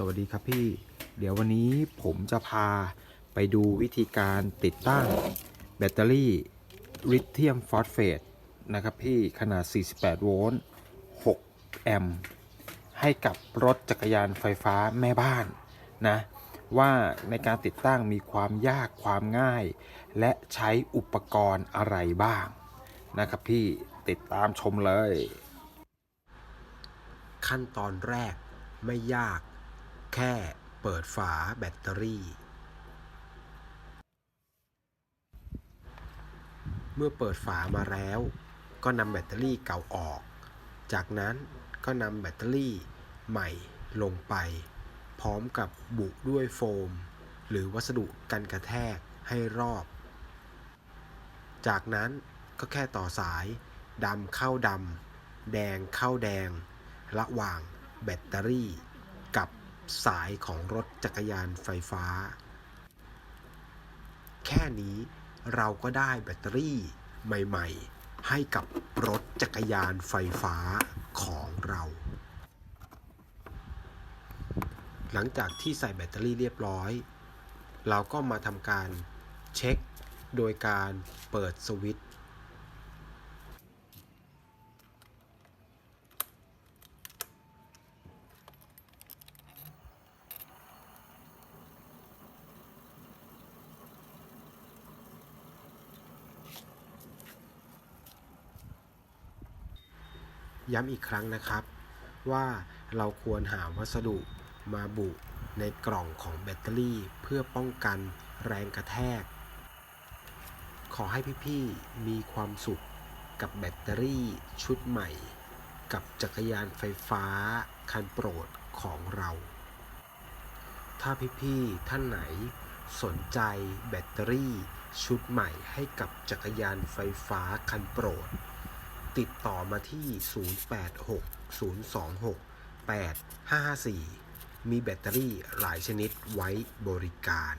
สวัสดีครับพี่ เดี๋ยววันนี้ผมจะพาไปดูวิธีการติดตั้งแบตเตอรี่ลิเธียมฟอสเฟตนะครับพี่ขนาด 48 โวลต์ 6 แอมป์ให้กับรถจักรยานไฟฟ้าแม่บ้านนะ ว่าในการติดตั้งมีความยากความง่าย และใช้อุปกรณ์อะไรบ้างนะครับพี่ติดตามชมเลย ขั้นตอนแรกไม่ยาก แค่เปิดฝาแบตเตอรี่ เมื่อเปิดฝามาแล้ว ก็นำแบตเตอรี่เก่าออก จากนั้นก็นำแบตเตอรี่ใหม่ลงไป พร้อมกับบุด้วยโฟม หรือวัสดุกันกระแทกให้รอบ จากนั้นก็แค่ต่อสายดำเข้าดำแดงเข้าแดง ระหว่างแบตเตอรี่ สายของรถจักรยานไฟฟ้า แค่นี้เราก็ได้แบตเตอรี่ใหม่ ๆ ให้กับรถจักรยานไฟฟ้าของเรา หลังจากที่ใส่แบตเตอรี่เรียบร้อย เราก็มาทำการเช็คโดยการเปิดสวิตช์ ย้ำอีกครั้งนะครับ ว่าเราควรหาวัสดุมาบุในกล่องของแบตเตอรี่เพื่อป้องกันแรงกระแทก ขอให้พี่ๆมีความสุขกับแบตเตอรี่ชุดใหม่ กับจักรยานไฟฟ้าคันโปรดของเรา ถ้าพี่ๆท่านไหนสนใจแบตเตอรี่ชุดใหม่ให้กับจักรยานไฟฟ้าคันโปรด ติดต่อมาที่ 086 026 8554 มีแบตเตอรี่หลายชนิดไว้บริการ